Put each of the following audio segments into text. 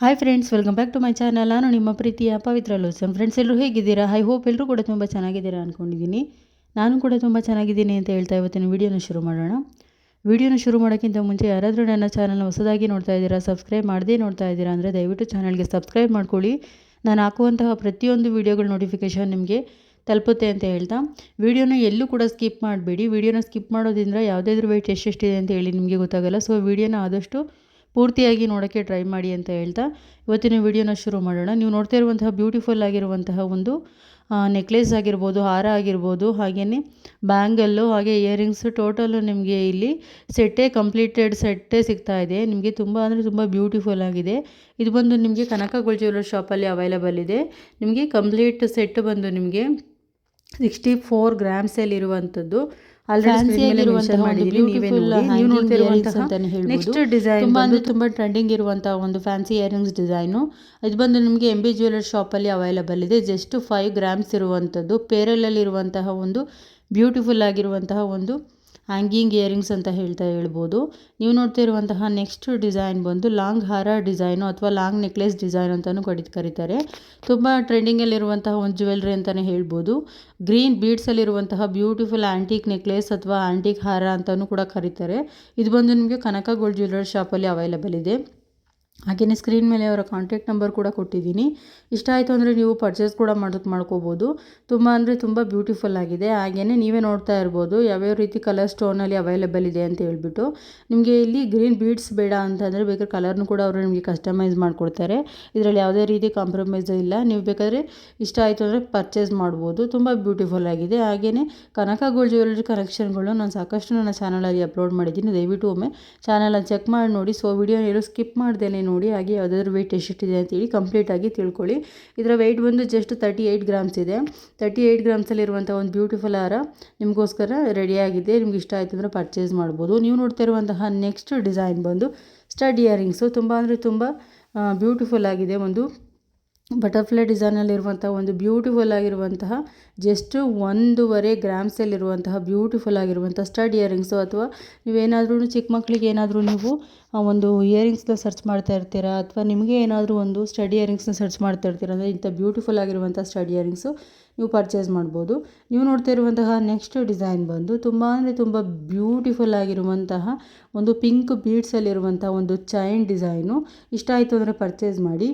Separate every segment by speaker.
Speaker 1: Hi friends welcome back to my channel ನಾನು ನಿಮ್ಮ ಪ್ರೀತಿಯ ಪವಿತ್ರ ಲೋಸನ್ ಫ್ರೆಂಡ್ಸ್ ಎಲ್ಲರೂ ಹೇಗಿದ್ದೀರಾ? ಐ ಹೋಪ್ ಎಲ್ಲರೂ ಕೂಡ ತುಂಬ ಚೆನ್ನಾಗಿದ್ದೀರಾ ಅಂದ್ಕೊಂಡಿದ್ದೀನಿ ನಾನು ಕೂಡ ತುಂಬ ಚೆನ್ನಾಗಿದ್ದೀನಿ ಅಂತ ಹೇಳ್ತಾ ಇವತ್ತಿನ ವೀಡಿಯೋನ ಶುರು ಮಾಡೋಣ. ವೀಡಿಯೋನ ಶುರು ಮಾಡೋಕ್ಕಿಂತ ಮುಂಚೆ ಯಾರಾದರೂ ನನ್ನ ಚಾನಲ್ನ ಹೊಸದಾಗಿ ನೋಡ್ತಾ ಇದ್ದೀರಾ ಸಬ್ಸ್ಕ್ರೈಬ್ ಮಾಡದೇ ನೋಡ್ತಾ ಇದ್ದೀರಾ ಅಂದರೆ ದಯವಿಟ್ಟು ಚಾನಲ್ಗೆ ಸಬ್ಸ್ಕ್ರೈಬ್ ಮಾಡ್ಕೊಳ್ಳಿ. ನಾನು ಹಾಕುವಂತಹ ಪ್ರತಿಯೊಂದು ವೀಡಿಯೋಗಳ ನೋಟಿಫಿಕೇಷನ್ ನಿಮಗೆ ತಲುಪುತ್ತೆ ಅಂತ ಹೇಳ್ತಾ. ವೀಡಿಯೋನ ಎಲ್ಲೂ ಕೂಡ ಸ್ಕಿಪ್ ಮಾಡಬೇಡಿ. ವೀಡಿಯೋನ ಸ್ಕಿಪ್ ಮಾಡೋದ್ರಿಂದ ಯಾವುದಾದ್ರೂ ವೆಯ್ಟ್ ಎಷ್ಟೆಷ್ಟಿದೆ ಅಂತ ಹೇಳಿ ನಿಮಗೆ ಗೊತ್ತಾಗಲ್ಲ. ಸೊ ವೀಡಿಯೋನ ಆದಷ್ಟು ಪೂರ್ತಿಯಾಗಿ ನೋಡೋಕ್ಕೆ ಟ್ರೈ ಮಾಡಿ ಅಂತ ಹೇಳ್ತಾ ಇವತ್ತಿನ ವಿಡಿಯೋನ ಶುರು ಮಾಡೋಣ. ನೀವು ನೋಡ್ತಾ ಇರುವಂತಹ ಬ್ಯೂಟಿಫುಲ್ ಆಗಿರುವಂತಹ ಒಂದು ನೆಕ್ಲೆಸ್ ಆಗಿರ್ಬೋದು, ಹಾರ ಆಗಿರ್ಬೋದು ಹಾಗೆಯೇ ಬ್ಯಾಂಗಲ್ಲು, ಹಾಗೆ ಇಯರಿಂಗ್ಸ್, ಟೋಟಲು ನಿಮಗೆ ಇಲ್ಲಿ ಸೆಟ್ಟೇ ಕಂಪ್ಲೀಟೆಡ್ ಸೆಟ್ಟೇ ಸಿಗ್ತಾ ಇದೆ. ನಿಮಗೆ ತುಂಬ ಅಂದರೆ ತುಂಬ ಬ್ಯೂಟಿಫುಲ್ ಆಗಿದೆ. ಇದು ಬಂದು ನಿಮಗೆ ಕನಕ ಜ್ಯುವೆಲ್ಲರ್ ಶಾಪಲ್ಲಿ ಅವೈಲಬಲ್ ಇದೆ. ನಿಮಗೆ ಕಂಪ್ಲೀಟ್ ಸೆಟ್ ಬಂದು ನಿಮಗೆ ಸಿಕ್ಸ್ಟಿ ಫೋರ್ ಗ್ರಾಮ್ಸಲ್ಲಿ ಇರುವಂಥದ್ದು ನೆಕ್ಸ್ಟ್ ಡಿಸೈನ್ ತುಂಬ ತುಂಬಾ ತುಂಬ ಟ್ರೆಂಡಿಂಗ್ ಇರುವಂತಹ ಒಂದು ಫ್ಯಾನ್ಸಿ ಇಯರಿಂಗ್ಸ್ ಡಿಸೈನು ಇದು ಬಂದು ನಿಮಗೆ ಎಂ ಬಿ ಜ್ಯುವೆಲರ್ ಅಲ್ಲಿ ಅವೈಲಬಲ್ ಇದೆ. ಜಸ್ಟ್ ಫೈವ್ ಗ್ರಾಮ್ಸ್ ಇರುವಂತದ್ದು. ಪೇರಲ್ ಅಲ್ಲಿ ಇರುವಂತಹ ಒಂದು ಬ್ಯೂಟಿಫುಲ್ ಆಗಿರುವಂತಹ ಒಂದು ಹ್ಯಾಂಗಿಂಗ್ ಇಯರಿಂಗ್ಸ್ ಅಂತ ಹೇಳ್ತಾ ಹೇಳ್ಬೋದು. ನೀವು ನೋಡ್ತಾ ಇರುವಂತಹ ನೆಕ್ಸ್ಟ್ ಡಿಸೈನ್ ಬಂದು ಲಾಂಗ್ ಹಾರ ಡಿಸೈನು ಅಥವಾ ಲಾಂಗ್ ನೆಕ್ಲೆಸ್ ಡಿಸೈನ್ ಅಂತಲೂ ಕಡಿದು ಕರೀತಾರೆ. ತುಂಬ ಟ್ರೆಂಡಿಂಗಲ್ಲಿರುವಂತಹ ಒಂದು ಜ್ಯುವೆಲ್ರಿ ಅಂತಲೇ ಹೇಳ್ಬೋದು. ಗ್ರೀನ್ ಬೀಡ್ಸಲ್ಲಿರುವಂತಹ ಬ್ಯೂಟಿಫುಲ್ ಆ್ಯಂಟಿಕ್ ನೆಕ್ಲೆಸ್ ಅಥವಾ ಆ್ಯಂಟಿಕ್ ಹಾರ ಅಂತಲೂ ಕೂಡ ಕರೀತಾರೆ. ಇದು ಬಂದು ನಿಮಗೆ ಕನಕ ಗೋಲ್ಡ್ ಜ್ಯುವೆಲ್ಲರ್ ಶಾಪಲ್ಲಿ ಅವೈಲಬಲ್ ಇದೆ. ಹಾಗೆಯೇ ಸ್ಕ್ರೀನ್ ಮೇಲೆ ಅವರ ಕಾಂಟ್ಯಾಕ್ಟ್ ನಂಬರ್ ಕೂಡ ಕೊಟ್ಟಿದ್ದೀನಿ. ಇಷ್ಟ ಆಯಿತು ಅಂದರೆ ನೀವು ಪರ್ಚೇಸ್ ಕೂಡ ಮಾಡೋದು ಮಾಡ್ಕೋಬೋದು. ತುಂಬ ಅಂದರೆ ತುಂಬ ಬ್ಯೂಟಿಫುಲ್ ಆಗಿದೆ. ಹಾಗೆಯೇ ನೀವೇ ನೋಡ್ತಾ ಇರ್ಬೋದು ಯಾವ್ಯಾವ ರೀತಿ ಕಲರ್ ಸ್ಟೋನಲ್ಲಿ ಅವೈಲೇಬಲ್ ಇದೆ ಅಂತ ಹೇಳ್ಬಿಟ್ಟು. ನಿಮಗೆ ಇಲ್ಲಿ ಗ್ರೀನ್ ಬೀಡ್ಸ್ ಬೇಡ ಅಂತಂದರೆ ಬೇಕಾದ್ರೆ ಕಲರ್ನು ಕೂಡ ಅವರು ನಿಮಗೆ ಕಸ್ಟಮೈಸ್ ಮಾಡಿಕೊಡ್ತಾರೆ. ಇದರಲ್ಲಿ ಯಾವುದೇ ರೀತಿ ಕಾಂಪ್ರಮೈಸ್ ಇಲ್ಲ. ನೀವು ಬೇಕಾದರೆ ಇಷ್ಟ ಆಯಿತು ಅಂದರೆ ಪರ್ಚೇಸ್ ಮಾಡ್ಬೋದು. ತುಂಬ ಬ್ಯೂಟಿಫುಲ್ ಆಗಿದೆ. ಹಾಗೆಯೇ ಕನಕ ಗೋಲ್ಡ್ ಜ್ಯುವೆಲ್ಲರಿ ಕಲೆಕ್ಷನ್ಗಳು ನಾನು ಸಾಕಷ್ಟು ನನ್ನ ಚಾನಲಲ್ಲಿ ಅಪ್ಲೋಡ್ ಮಾಡಿದ್ದೀನಿ. ದಯವಿಟ್ಟು ಒಮ್ಮೆ ಚಾನಲನ್ನು ಚೆಕ್ ಮಾಡಿ ನೋಡಿ. ಸೊ ವಿಡಿಯೋ ಸ್ಕಿಪ್ ಮಾಡ್ದೇನೆ ನೋಡಿ, ಹಾಗೆ ಯಾವುದಾದ್ರು ವೆಯ್ಟ್ ಎಷ್ಟಿದೆ ಅಂತೇಳಿ ಕಂಪ್ಲೀಟಾಗಿ ತಿಳ್ಕೊಳ್ಳಿ. ಇದರ ವೆಯ್ಟ್ ಬಂದು ಜಸ್ಟ್ ತರ್ಟಿ ಏಯ್ಟ್ ಗ್ರಾಮ್ಸ್ ಇದೆ ತರ್ಟಿ ಏಯ್ಟ್ ಗ್ರಾಮ್ಸಲ್ಲಿರುವಂಥ ಒಂದು ಬ್ಯೂಟಿಫುಲ್ ಹಾರ ನಿಮಗೋಸ್ಕರ ರೆಡಿಯಾಗಿದೆ ನಿಮ್ಗೆ ಇಷ್ಟ ಆಯಿತು ಅಂದರೆ ಪರ್ಚೇಸ್ ಮಾಡ್ಬೋದು. ನೀವು ನೋಡ್ತಾ ಇರುವಂತಹ ನೆಕ್ಸ್ಟ್ ಡಿಸೈನ್ ಬಂದು ಸ್ಟಡ್ ಇಯರಿಂಗ್ಸು ತುಂಬ ಅಂದರೆ ತುಂಬ ಬ್ಯೂಟಿಫುಲ್ ಆಗಿದೆ ಒಂದು ಬಟರ್ಫ್ಲೈ ಡಿಸೈನಲ್ಲಿರುವಂಥ ಒಂದು ಬ್ಯೂಟಿಫುಲ್ ಆಗಿರುವಂತಹ ಜಸ್ಟ್ ಒಂದೂವರೆ ಗ್ರಾಮ್ಸಲ್ಲಿರುವಂತಹ ಬ್ಯೂಟಿಫುಲ್ ಆಗಿರುವಂಥ ಸ್ಟಡ್ ಇಯರಿಂಗ್ಸು ಅಥವಾ ನೀವೇನಾದ್ರೂ ಚಿಕ್ಕ ಮಕ್ಕಳಿಗೆ ಏನಾದರೂ ನೀವು ಒಂದು ಇಯರಿಂಗ್ಸ್ನ ಸರ್ಚ್ ಮಾಡ್ತಾ ಇರ್ತೀರಾ ಅಥವಾ ನಿಮಗೆ ಏನಾದರೂ ಒಂದು ಸ್ಟಡ್ ಇಯರಿಂಗ್ಸ್ನ ಸರ್ಚ್ ಮಾಡ್ತಾ ಇರ್ತೀರ ಅಂದರೆ ಇಂಥ ಬ್ಯೂಟಿಫುಲ್ ಆಗಿರುವಂಥ ಸ್ಟಡ್ ಇಯರಿಂಗ್ಸು ನೀವು ಪರ್ಚೇಸ್ ಮಾಡ್ಬೋದು. ನೀವು ನೋಡ್ತಾ ಇರುವಂತಹ ನೆಕ್ಸ್ಟ್ ಡಿಸೈನ್ ಬಂದು ತುಂಬ ಅಂದರೆ ತುಂಬ ಬ್ಯೂಟಿಫುಲ್ ಆಗಿರುವಂತಹ ಒಂದು ಪಿಂಕ್ ಬೀಡ್ಸಲ್ಲಿರುವಂಥ ಒಂದು ಚೈನ್ ಡಿಸೈನು. ಇಷ್ಟ ಆಯಿತು ಅಂದರೆ ಪರ್ಚೇಸ್ ಮಾಡಿ.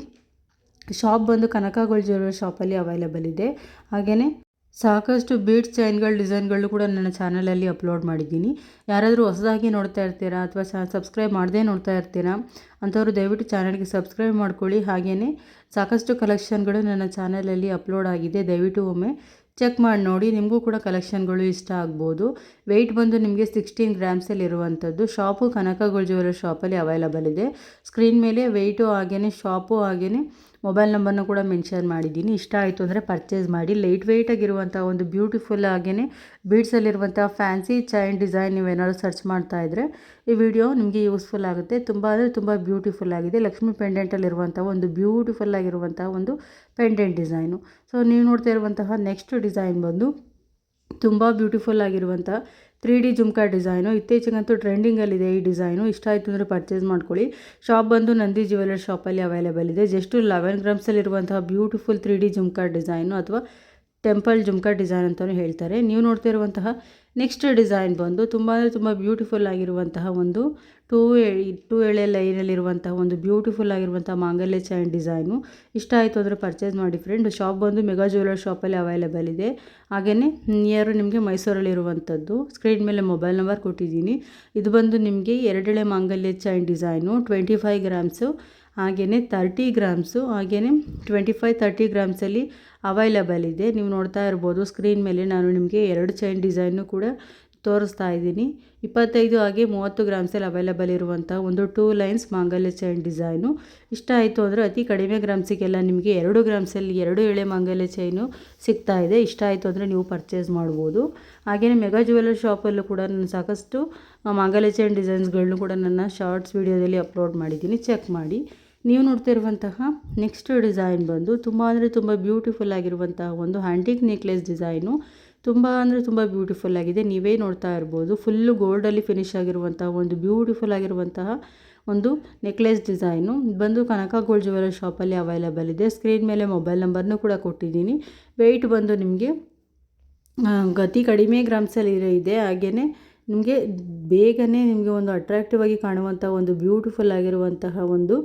Speaker 1: ಶಾಪ್ ಬಂದು ಕನಕ ಗೋಲ್ಡ್ ಜ್ಯುವೆಲ್ಲರಿ ಶಾಪಲ್ಲಿ ಅವೈಲೇಬಲ್ ಇದೆ. ಹಾಗೆಯೇ ಸಾಕಷ್ಟು ಬೀಡ್ಸ್ ಚೈನ್ಗಳು ಡಿಸೈನ್ಗಳು ಕೂಡ ನನ್ನ ಚಾನಲಲ್ಲಿ ಅಪ್ಲೋಡ್ ಮಾಡಿದ್ದೀನಿ. ಯಾರಾದರೂ ಹೊಸದಾಗಿ ನೋಡ್ತಾ ಇರ್ತೀರಾ ಅಥವಾ ಸಬ್ಸ್ಕ್ರೈಬ್ ಮಾಡದೇ ನೋಡ್ತಾ ಇರ್ತೀರಾ ಅಂಥವ್ರು ದಯವಿಟ್ಟು ಚಾನಲ್ಗೆ ಸಬ್ಸ್ಕ್ರೈಬ್ ಮಾಡ್ಕೊಳ್ಳಿ. ಹಾಗೆಯೇ ಸಾಕಷ್ಟು ಕಲೆಕ್ಷನ್ಗಳು ನನ್ನ ಚಾನಲಲ್ಲಿ ಅಪ್ಲೋಡ್ ಆಗಿದೆ. ದಯವಿಟ್ಟು ಒಮ್ಮೆ ಚೆಕ್ ಮಾಡಿ ನೋಡಿ. ನಿಮಗೂ ಕೂಡ ಕಲೆಕ್ಷನ್ಗಳು ಇಷ್ಟ ಆಗ್ಬೋದು. ವೆಯ್ಟ್ ಬಂದು ನಿಮಗೆ ಸಿಕ್ಸ್ಟೀನ್ ಗ್ರಾಮ್ಸಲ್ಲಿ ಇರುವಂಥದ್ದು. ಶಾಪು ಕನಕ ಗೋಲ್ಡ್ ಜ್ಯುವೆಲ್ಲರ್ ಶಾಪಲ್ಲಿ ಅವೈಲಬಲ್ ಇದೆ. ಸ್ಕ್ರೀನ್ ಮೇಲೆ ವೆಯ್ಟು ಹಾಗೆಯೇ ಶಾಪು ಹಾಗೆಯೇ ಮೊಬೈಲ್ ನಂಬರ್ನ ಕೂಡ ಮೆನ್ಷನ್ ಮಾಡಿದ್ದೀನಿ. ಇಷ್ಟ ಆಯಿತು ಅಂದರೆ ಪರ್ಚೇಸ್ ಮಾಡಿ. ಲೈಟ್ ವೆಯ್ಟಾಗಿರುವಂಥ ಒಂದು ಬ್ಯೂಟಿಫುಲ್ ಆಗೇ ಬೀಡ್ಸಲ್ಲಿರುವಂಥ ಫ್ಯಾನ್ಸಿ ಚೈನ್ ಡಿಸೈನ್ ನೀವೇನಾದ್ರು ಸರ್ಚ್ ಮಾಡ್ತಾ ಇದ್ದರೆ ಈ ವಿಡಿಯೋ ನಿಮಗೆ ಯೂಸ್ಫುಲ್ ಆಗುತ್ತೆ. ತುಂಬ ಅಂದರೆ ತುಂಬ ಬ್ಯೂಟಿಫುಲ್ ಆಗಿದೆ. ಲಕ್ಷ್ಮಿ ಪೆಂಡೆಂಟಲ್ಲಿರುವಂಥ ಒಂದು ಬ್ಯೂಟಿಫುಲ್ ಆಗಿರುವಂಥ ಒಂದು ಪೆಂಡೆಂಟ್ ಡಿಸೈನು. ಸೊ, ನೀವು ನೋಡ್ತಾ ಇರುವಂತಹ ನೆಕ್ಸ್ಟ್ ಡಿಸೈನ್ ಬಂದು ತುಂಬ ಬ್ಯೂಟಿಫುಲ್ ಆಗಿರುವಂಥ ತ್ರೀ ಡಿ ಜುಮ್ಕಾ ಡಿಸೈನು. ಇತ್ತೀಚೆಗಂತೂ ಟ್ರೆಂಡಿಂಗಲ್ಲಿದೆ ಈ ಡಿಸೈನು. ಇಷ್ಟ ಆಯಿತು ಅಂದರೆ ಪರ್ಚೇಸ್ ಮಾಡ್ಕೊಳ್ಳಿ. ಶಾಪ್ ಬಂದು ನಂದಿ ಜ್ಯುವೆಲರ್ ಶಾಪಲ್ಲಿ ಅವೈಲೇಬಲ್ ಇದೆ. Just eleven ಗ್ರಾಮ್ಸಲ್ಲಿರುವಂತಹ beautiful three D jhumka design ಅಥವಾ ಟೆಂಪಲ್ ಜುಮ್ಕಾ ಡಿಸೈನ್ ಅಂತಲೂ ಹೇಳ್ತಾರೆ. ನೀವು ನೋಡ್ತಾ ಇರುವಂತಹ ನೆಕ್ಸ್ಟ್ ಡಿಸೈನ್ ಬಂದು ತುಂಬ ಅಂದರೆ ತುಂಬ ಬ್ಯೂಟಿಫುಲ್ ಆಗಿರುವಂತಹ ಒಂದು ಟೂ ಟೂ ಎಳೆ ಲೈನಲ್ಲಿರುವಂತಹ ಒಂದು ಬ್ಯೂಟಿಫುಲ್ ಆಗಿರುವಂಥ ಮಾಂಗಲ್ಯ ಚೈನ್ ಡಿಸೈನು. ಇಷ್ಟ ಆಯಿತು ಅಂದರೆ ಪರ್ಚೇಸ್ ಮಾಡಿ ಫ್ರೆಂಡ್ ಶಾಪ್ ಬಂದು ಮೆಗಾ ಜ್ಯುವೆಲರ್ ಶಾಪಲ್ಲಿ ಅವೈಲೇಬಲ್ ಇದೆ. ಹಾಗೆಯೇ ನಿಯರು ನಿಮಗೆ ಮೈಸೂರಲ್ಲಿರುವಂಥದ್ದು ಸ್ಕ್ರೀನ್ ಮೇಲೆ ಮೊಬೈಲ್ ನಂಬರ್ ಕೊಟ್ಟಿದ್ದೀನಿ. ಇದು ಬಂದು ನಿಮಗೆ ಎರಡೆಳೆ ಮಾಂಗಲ್ಯ chain design twenty five grams ಹಾಗೆಯೇ ತರ್ಟಿ ಗ್ರಾಮ್ಸು ಹಾಗೆಯೇ ಟ್ವೆಂಟಿ ಫೈವ್ ತರ್ಟಿ ಗ್ರಾಮ್ಸಲ್ಲಿ ಅವೈಲಬಲ್ ಇದೆ. ನೀವು ನೋಡ್ತಾ ಇರ್ಬೋದು ಸ್ಕ್ರೀನ್ ಮೇಲೆ ನಾನು ನಿಮಗೆ ಎರಡು ಚೈನ್ ಡಿಸೈನು ಕೂಡ ತೋರಿಸ್ತಾ ಇದ್ದೀನಿ. ಇಪ್ಪತ್ತೈದು ಹಾಗೆ ಮೂವತ್ತು ಗ್ರಾಮ್ಸಲ್ಲಿ ಅವೈಲಬಲ್ ಇರುವಂಥ ಒಂದು ಟೂ ಲೈನ್ಸ್ ಮಾಂಗಲ್ಯ ಚೈನ್ ಡಿಸೈನು ಇಷ್ಟ ಆಯಿತು ಅಂದರೆ ಅತಿ ಕಡಿಮೆ ಗ್ರಾಮ್ಸಿಗೆಲ್ಲ ನಿಮಗೆ ಎರಡು ಗ್ರಾಮ್ಸಲ್ಲಿ ಎರಡು ಎಳೆ ಮಾಂಗಲ್ಯ ಚೈನು ಸಿಗ್ತಾ ಇದೆ. ಇಷ್ಟ ಆಯಿತು ಅಂದರೆ ನೀವು ಪರ್ಚೇಸ್ ಮಾಡ್ಬೋದು. ಹಾಗೆಯೇ ಮೆಗಾ ಜ್ಯುವೆಲ್ಲರ್ ಶಾಪಲ್ಲೂ ಕೂಡ ನಾನು ಸಾಕಷ್ಟು ಮಾಂಗಲ್ಯ ಚೈನ್ ಡಿಸೈನ್ಸ್ಗಳನ್ನೂ ಕೂಡ ನನ್ನ ಶಾರ್ಟ್ಸ್ ವೀಡಿಯೋದಲ್ಲಿ ಅಪ್ಲೋಡ್ ಮಾಡಿದ್ದೀನಿ. ಚೆಕ್ ಮಾಡಿ. ನೀವು ನೋಡ್ತಿರುವಂತಹ ನೆಕ್ಸ್ಟ್ ಡಿಸೈನ್ ಬಂದು ತುಂಬ ಅಂದರೆ ತುಂಬ ಬ್ಯೂಟಿಫುಲ್ ಆಗಿರುವಂತಹ ಒಂದು ಹ್ಯಾಂಟಿಕ್ ನೆಕ್ಲೆಸ್ ಡಿಸೈನು ತುಂಬ ಅಂದರೆ ತುಂಬ ಬ್ಯೂಟಿಫುಲ್ ಆಗಿದೆ. ನೀವೇ ನೋಡ್ತಾ ಇರ್ಬೋದು. ಫುಲ್ಲು ಗೋಲ್ಡಲ್ಲಿ ಫಿನಿಶ್ ಆಗಿರುವಂತಹ ಒಂದು ಬ್ಯೂಟಿಫುಲ್ ಆಗಿರುವಂತಹ ಒಂದು ನೆಕ್ಲೆಸ್ ಡಿಸೈನು ಬಂದು ಕನಕ ಗೋಲ್ಡ್ ಜ್ಯುವೆಲರ್ ಶಾಪಲ್ಲಿ ಅವೈಲೇಬಲ್ ಇದೆ. ಸ್ಕ್ರೀನ್ ಮೇಲೆ ಮೊಬೈಲ್ ನಂಬರ್ನೂ ಕೂಡ ಕೊಟ್ಟಿದ್ದೀನಿ. ವೆಯ್ಟ್ ಬಂದು ನಿಮಗೆ ಗತಿ ಕಡಿಮೆ ಗ್ರಾಮ್ಸಲ್ಲಿ ಇದೆ. ಹಾಗೆಯೇ ನಿಮಗೆ ಬೇಗನೆ ನಿಮಗೆ ಒಂದು ಅಟ್ರಾಕ್ಟಿವ್ ಆಗಿ ಕಾಣುವಂಥ ಒಂದು ಬ್ಯೂಟಿಫುಲ್ ಆಗಿರುವಂತಹ ಒಂದು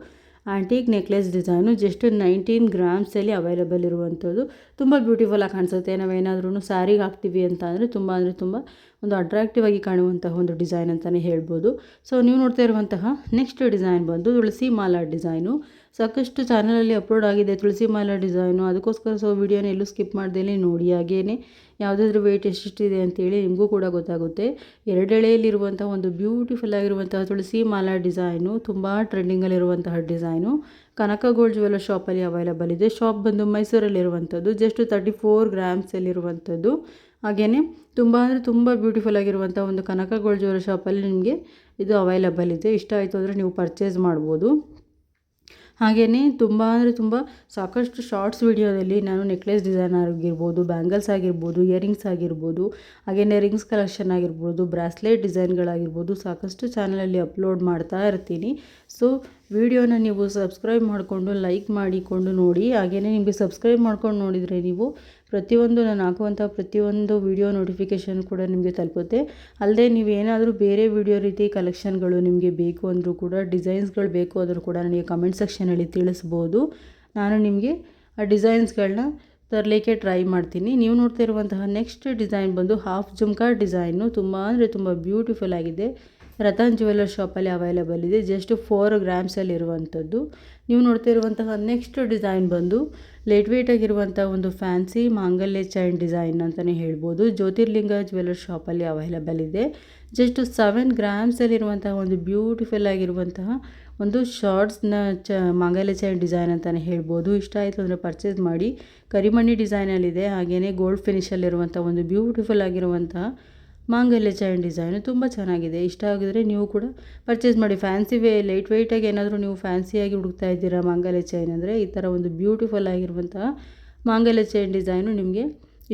Speaker 1: antique necklace design just nineteen ಗ್ರಾಮ್ಸಲ್ಲಿ available ಇರುವಂಥದ್ದು. ತುಂಬ ಬ್ಯೂಟಿಫುಲ್ಲಾಗಿ ಕಾಣಿಸುತ್ತೆ. ನಾವೇನಾದ್ರೂ ಸ್ಯಾರಿಗೆ ಹಾಕ್ತೀವಿ ಅಂತ ಅಂದರೆ ತುಂಬ ಅಂದರೆ ತುಂಬ ಒಂದು ಅಟ್ರಾಕ್ಟಿವ್ ಆಗಿ ಕಾಣುವಂತಹ ಒಂದು ಡಿಸೈನ್ ಅಂತಲೇ ಹೇಳ್ಬೋದು. ಸೊ ನೀವು ನೋಡ್ತಾ ಇರುವಂತಹ ನೆಕ್ಸ್ಟ್ ಡಿಸೈನ್ ಬಂದು ತುಳಸಿ ಮಾಲಾ ಡಿಸೈನು ಸಾಕಷ್ಟು ಚಾನಲಲ್ಲಿ ಅಪ್ಲೋಡ್ ಆಗಿದೆ ತುಳಸಿ ಮಾಲ ಡಿಸೈನು. ಅದಕ್ಕೋಸ್ಕರ ಸೊ ವಿಡಿಯೋನ ಎಲ್ಲೂ ಸ್ಕಿಪ್ ಮಾಡ್ದೇನೆ ನೋಡಿ. ಹಾಗೇನೆ ಯಾವುದಾದ್ರೂ ವೆಯ್ಟ್ ಎಷ್ಟಿಷ್ಟಿದೆ ಅಂತೇಳಿ ನಿಮಗೂ ಕೂಡ ಗೊತ್ತಾಗುತ್ತೆ. ಎರಡೆಳೆಯಲ್ಲಿರುವಂಥ ಒಂದು ಬ್ಯೂಟಿಫುಲ್ ಆಗಿರುವಂತಹ ತುಳಸಿ ಮಾಲ ಡಿಸೈನು, ತುಂಬ ಟ್ರೆಂಡಿಂಗಲ್ಲಿರುವಂತಹ ಡಿಸೈನು. ಕನಕ ಗೋಲ್ಡ್ ಜ್ಯುವೆಲ್ಲರ್ ಶಾಪಲ್ಲಿ ಅವೈಲಬಲ್ ಇದೆ. ಶಾಪ್ ಬಂದು ಮೈಸೂರಲ್ಲಿರುವಂಥದ್ದು ಜಸ್ಟ್ ತರ್ಟಿ ಫೋರ್ ಗ್ರಾಮ್ಸಲ್ಲಿರುವಂಥದ್ದು ಹಾಗೆಯೇ ತುಂಬ ಅಂದರೆ ತುಂಬ ಬ್ಯೂಟಿಫುಲ್ ಆಗಿರುವಂಥ ಒಂದು ಕನಕ ಗೋಲ್ಡ್ ಜ್ಯುವೆಲ್ಲರ್ ಶಾಪಲ್ಲಿ ನಿಮಗೆ ಇದು ಅವೈಲಬಲ್ ಇದೆ. ಇಷ್ಟ ಆಯಿತು ಅಂದರೆ ನೀವು ಪರ್ಚೇಸ್ ಮಾಡ್ಬೋದು. ಹಾಗೆಯೇ ತುಂಬ ಅಂದರೆ ತುಂಬ ಸಾಕಷ್ಟು ಶಾರ್ಟ್ಸ್ ವಿಡಿಯೋದಲ್ಲಿ ನಾನು ನೆಕ್ಲೆಸ್ ಡಿಸೈನ್ ಆಗಿರ್ಬೋದು ಬ್ಯಾಂಗಲ್ಸ್ ಆಗಿರ್ಬೋದು ಇಯರಿಂಗ್ಸ್ ಆಗಿರ್ಬೋದು ಹಾಗೆಯೇ ರಿಂಗ್ಸ್ ಕಲೆಕ್ಷನ್ ಆಗಿರ್ಬೋದು ಬ್ರಾಸ್ಲೆಟ್ ಡಿಸೈನ್ಗಳಾಗಿರ್ಬೋದು ಸಾಕಷ್ಟು ಚಾನಲಲ್ಲಿ ಅಪ್ಲೋಡ್ ಮಾಡ್ತಾ ಇರ್ತೀನಿ. ಸೊ ವಿಡಿಯೋನ ನೀವು ಸಬ್ಸ್ಕ್ರೈಬ್ ಮಾಡಿಕೊಂಡು ಲೈಕ್ ಮಾಡಿಕೊಂಡು ನೋಡಿ ಹಾಗೆಯೇ ನಿಮಗೆ ಸಬ್ಸ್ಕ್ರೈಬ್ ಮಾಡ್ಕೊಂಡು ನೋಡಿದರೆ ನೀವು ಪ್ರತಿಯೊಂದು ನಾನು ಹಾಕುವಂಥ ಪ್ರತಿಯೊಂದು ವಿಡಿಯೋ ನೋಟಿಫಿಕೇಷನ್ ಕೂಡ ನಿಮಗೆ ತಲುಪುತ್ತೆ. ಅಲ್ಲದೆ ನೀವು ಏನಾದರೂ ಬೇರೆ ವಿಡಿಯೋ ರೀತಿ ಕಲೆಕ್ಷನ್ಗಳು ನಿಮಗೆ ಬೇಕು ಅಂದರೂ ಕೂಡ, ಡಿಸೈನ್ಸ್ಗಳು ಬೇಕು ಅಂದರೂ ಕೂಡ ನನಗೆ ಕಮೆಂಟ್ ಸೆಕ್ಷನಲ್ಲಿ ತಿಳಿಸ್ಬೋದು. ನಾನು ನಿಮಗೆ ಆ ಡಿಸೈನ್ಸ್ಗಳನ್ನ ತರಲಿಕ್ಕೆ ಟ್ರೈ ಮಾಡ್ತೀನಿ. ನೀವು ನೋಡ್ತಾ ಇರುವಂತಹ ನೆಕ್ಸ್ಟ್ ಡಿಸೈನ್ ಬಂದು ಹಾಫ್ ಜುಮ್ಕಾ ಡಿಸೈನು ತುಂಬ ಅಂದರೆ ತುಂಬ ಬ್ಯೂಟಿಫುಲ್ ಆಗಿದೆ. ರತನ್ ಜ್ಯುವೆಲ್ಲರ್ ಶಾಪಲ್ಲಿ ಅವೈಲೇಬಲ್ ಇದೆ. ಜಸ್ಟ್ ಫೋರ್ ಗ್ರಾಮ್ಸಲ್ಲಿ ಇರುವಂಥದ್ದು. ನೀವು ನೋಡ್ತಾ ಇರುವಂತಹ ನೆಕ್ಸ್ಟ್ ಡಿಸೈನ್ ಬಂದು ಲೇಟ್ ವೇಟ್ ಆಗಿರುವಂಥ ಒಂದು ಫ್ಯಾನ್ಸಿ ಮಾಂಗಲ್ಯ ಚೈನ್ ಡಿಸೈನ್ ಅಂತಲೇ ಹೇಳ್ಬೋದು. ಜ್ಯೋತಿರ್ಲಿಂಗ ಜ್ಯುವೆಲ್ಲರ್ ಶಾಪಲ್ಲಿ ಅವೈಲಬಲ್ ಇದೆ. ಜಸ್ಟ್ ಸೆವೆನ್ ಗ್ರಾಮ್ಸಲ್ಲಿರುವಂತಹ ಒಂದು ಬ್ಯೂಟಿಫುಲ್ ಆಗಿರುವಂತಹ ಒಂದು ಶಾರ್ಟ್ಸ್ನ ಚ, ಮಾಂಗಲ್ಯ ಚೈನ್ ಡಿಸೈನ್ ಅಂತಲೇ ಹೇಳ್ಬೋದು. ಇಷ್ಟ ಆಯಿತು ಅಂದರೆ ಪರ್ಚೇಸ್ ಮಾಡಿ. ಕರಿಮಣಿ ಡಿಸೈನಲ್ಲಿದೆ ಹಾಗೆಯೇ ಗೋಲ್ಡ್ ಫಿನಿಷಲ್ಲಿರುವಂಥ ಒಂದು ಬ್ಯೂಟಿಫುಲ್ ಆಗಿರುವಂತಹ ಮಾಂಗಲ್ಯ ಚೈನ್ ಡಿಸೈನು ತುಂಬ ಚೆನ್ನಾಗಿದೆ. ಇಷ್ಟ ಆಗಿದ್ರೆ ನೀವು ಕೂಡ ಪರ್ಚೇಸ್ ಮಾಡಿ. ಫ್ಯಾನ್ಸಿ ವೇ ಲೈಟ್ ವೆಯ್ಟಾಗಿ ಏನಾದರೂ ನೀವು ಫ್ಯಾನ್ಸಿಯಾಗಿ ಹುಡುಕ್ತಾ ಇದ್ದೀರಾ ಮಾಂಗಲ್ಯ ಚೈನ್ ಅಂದರೆ ಈ ಥರ ಒಂದು ಬ್ಯೂಟಿಫುಲ್ ಆಗಿರುವಂತಹ ಮಾಂಗಲ್ಯ ಚೈನ್ ಡಿಸೈನು ನಿಮಗೆ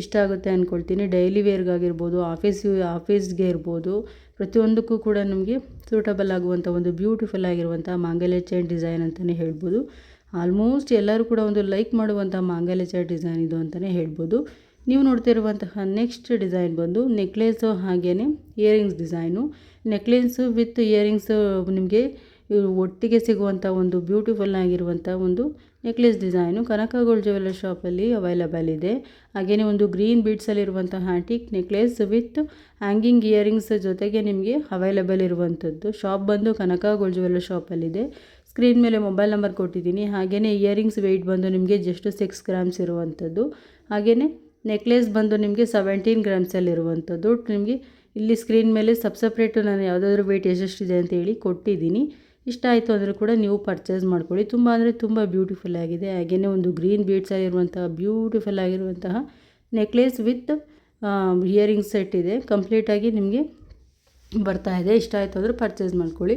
Speaker 1: ಇಷ್ಟ ಆಗುತ್ತೆ ಅಂದ್ಕೊಳ್ತೀನಿ ಡೈಲಿ ವೇರ್ಗಾಗಿರ್ಬೋದು ಆಫೀಸ್ ಆಫೀಸ್ಗೆ ಇರ್ಬೋದು, ಪ್ರತಿಯೊಂದಕ್ಕೂ ಕೂಡ ನಮಗೆ ಸೂಟಬಲ್ ಆಗುವಂಥ ಒಂದು ಬ್ಯೂಟಿಫುಲ್ ಆಗಿರುವಂಥ ಮಾಂಗಲ್ಯ ಚೈನ್ ಡಿಸೈನ್ ಅಂತಲೇ ಹೇಳ್ಬೋದು. ಆಲ್ಮೋಸ್ಟ್ ಎಲ್ಲರೂ ಕೂಡ ಒಂದು ಲೈಕ್ ಮಾಡುವಂಥ ಮಾಂಗಲ್ಯ ಚೈನ್ ಡಿಸೈನ್ ಇದು ಅಂತಲೇ ಹೇಳ್ಬೋದು. ನೀವು ನೋಡ್ತಿರುವಂತಹ ನೆಕ್ಸ್ಟ್ ಡಿಸೈನ್ ಬಂದು ನೆಕ್ಲೇಸು ಹಾಗೆಯೇ earrings design necklace with earrings ನಿಮಗೆ ಒಟ್ಟಿಗೆ ಸಿಗುವಂಥ ಒಂದು ಬ್ಯೂಟಿಫುಲ್ ಆಗಿರುವಂಥ ಒಂದು necklace design Kanaka gold jeweller ಶಾಪಲ್ಲಿ ಅವೈಲಬಲ್ ಇದೆ. ಹಾಗೆಯೇ ಒಂದು green ಬೀಡ್ಸಲ್ಲಿರುವಂಥ antique necklace with hanging earrings ಜೊತೆಗೆ ನಿಮಗೆ ಅವೈಲಬಲ್ ಇರುವಂಥದ್ದು ಶಾಪ್ ಬಂದು ಕನಕ ಗೋಲ್ಡ್ ಜ್ಯುವೆಲ್ಲರ್ ಶಾಪಲ್ಲಿದೆ ಸ್ಕ್ರೀನ್ ಮೇಲೆ ಮೊಬೈಲ್ ನಂಬರ್ ಕೊಟ್ಟಿದ್ದೀನಿ. ಹಾಗೆಯೇ ಇಯರಿಂಗ್ಸ್ ವೆಯ್ಟ್ ಬಂದು ನಿಮಗೆ ಜಸ್ಟ್ ಸಿಕ್ಸ್ ಗ್ರಾಮ್ಸ್ ಇರುವಂಥದ್ದು ಹಾಗೆಯೇ ನೆಕ್ಲೆಸ್ ಬಂದು ನಿಮಗೆ ಸೆವೆಂಟೀನ್ ಗ್ರಾಮ್ಸಲ್ಲಿರುವಂಥದ್ದು ನಿಮಗೆ ಇಲ್ಲಿ ಸ್ಕ್ರೀನ್ ಮೇಲೆ ಸಬ್ ಸಪ್ರೇಟು ನಾನು ಯಾವುದಾದ್ರೂ ವೆಯ್ಟ್ ಎಷ್ಟೆಷ್ಟಿದೆ ಅಂತೇಳಿ ಕೊಟ್ಟಿದ್ದೀನಿ. ಇಷ್ಟ ಆಯಿತು ಅಂದರೆ ಕೂಡ ನೀವು ಪರ್ಚೇಸ್ ಮಾಡ್ಕೊಳ್ಳಿ. ತುಂಬ ಅಂದರೆ ತುಂಬ ಬ್ಯೂಟಿಫುಲ್ ಆಗಿದೆ. ಹಾಗೆಯೇ ಒಂದು ಗ್ರೀನ್ ಬೀಡ್ಸಲ್ಲಿರುವಂತಹ ಬ್ಯೂಟಿಫುಲ್ ಆಗಿರುವಂತಹ ನೆಕ್ಲೆಸ್ ವಿತ್ ಇಯರಿಂಗ್ ಸೆಟ್ ಇದೆ. ಕಂಪ್ಲೀಟಾಗಿ ನಿಮಗೆ ಬರ್ತಾ ಇದೆ. ಇಷ್ಟ ಆಯಿತು ಅಂದರೆ ಪರ್ಚೇಸ್ ಮಾಡ್ಕೊಳ್ಳಿ.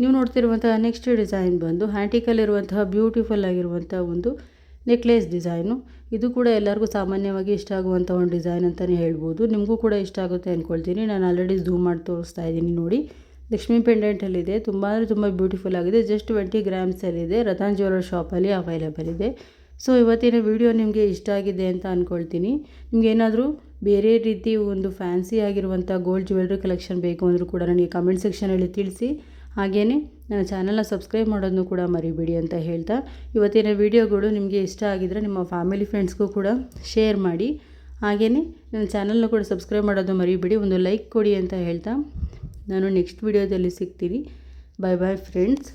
Speaker 1: ನೀವು ನೋಡ್ತಿರುವಂತಹ ನೆಕ್ಸ್ಟ್ ಡಿಸೈನ್ ಬಂದು ಹ್ಯಾಂಟಿಕಲ್ಲಿರುವಂತಹ ಬ್ಯೂಟಿಫುಲ್ ಆಗಿರುವಂಥ ಒಂದು ನೆಕ್ಲೆಸ್ ಡಿಸೈನು. ಇದು ಕೂಡ ಎಲ್ಲರಿಗೂ ಸಾಮಾನ್ಯವಾಗಿ ಇಷ್ಟ ಆಗುವಂಥ ಒಂದು ಡಿಸೈನ್ ಅಂತಲೇ ಹೇಳ್ಬೋದು. ನಿಮಗೂ ಕೂಡ ಇಷ್ಟ ಆಗುತ್ತೆ ಅಂದ್ಕೊಳ್ತೀನಿ ನಾನು ಆಲ್ರೆಡಿ ಝೂಮ್ ಮಾಡಿ ತೋರಿಸ್ತಾ ಇದ್ದೀನಿ ನೋಡಿ. ಲಕ್ಷ್ಮೀ ಪೆಂಡೆಂಟಲ್ಲಿದೆ ತುಂಬ ಅಂದರೆ ತುಂಬ ಬ್ಯೂಟಿಫುಲ್ ಆಗಿದೆ. ಜಸ್ಟ್ ಟ್ವೆಂಟಿ ಗ್ರಾಮ್ಸಲ್ಲಿದೆ ರತನ್ ಜ್ಯುವೆಲ್ಲರ್ ಶಾಪಲ್ಲಿ ಅವೈಲೇಬಲ್ ಇದೆ. ಸೊ ಇವತ್ತಿನ ವಿಡಿಯೋ ನಿಮಗೆ ಇಷ್ಟ ಆಗಿದೆ ಅಂತ ಅಂದ್ಕೊಳ್ತೀನಿ ನಿಮ್ಗೆ ಏನಾದರೂ ಬೇರೆ ರೀತಿ ಒಂದು ಫ್ಯಾನ್ಸಿ ಆಗಿರುವಂಥ ಗೋಲ್ಡ್ ಜ್ಯುವೆಲ್ರಿ ಕಲೆಕ್ಷನ್ ಬೇಕು ಅಂದರೂ ಕೂಡ ನನಗೆ ಕಮೆಂಟ್ ಸೆಕ್ಷನಲ್ಲಿ ತಿಳಿಸಿ. ಹಾಗೆಯೇ ನನ್ನ ಚಾನಲ್ನ ಸಬ್ಸ್ಕ್ರೈಬ್ ಮಾಡೋದನ್ನು ಕೂಡ ಮರಿಬೇಡಿ ಅಂತ ಹೇಳ್ತಾ ಇವತ್ತಿನ ವೀಡಿಯೋಗಳು ನಿಮಗೆ ಇಷ್ಟ ಆಗಿದ್ದರೆ ನಿಮ್ಮ ಫ್ಯಾಮಿಲಿ ಫ್ರೆಂಡ್ಸ್ಗೂ ಕೂಡ ಶೇರ್ ಮಾಡಿ. ಹಾಗೆಯೇ ನನ್ನ ಚಾನಲ್ನ ಕೂಡ ಸಬ್ಸ್ಕ್ರೈಬ್ ಮಾಡೋದು ಮರಿಬೇಡಿ, ಒಂದು ಲೈಕ್ ಕೊಡಿ ಅಂತ ಹೇಳ್ತಾ ನಾನು ನೆಕ್ಸ್ಟ್ ವೀಡಿಯೋದಲ್ಲಿ ಸಿಗ್ತೀನಿ. ಬಾಯ್ ಬಾಯ್ ಫ್ರೆಂಡ್ಸ್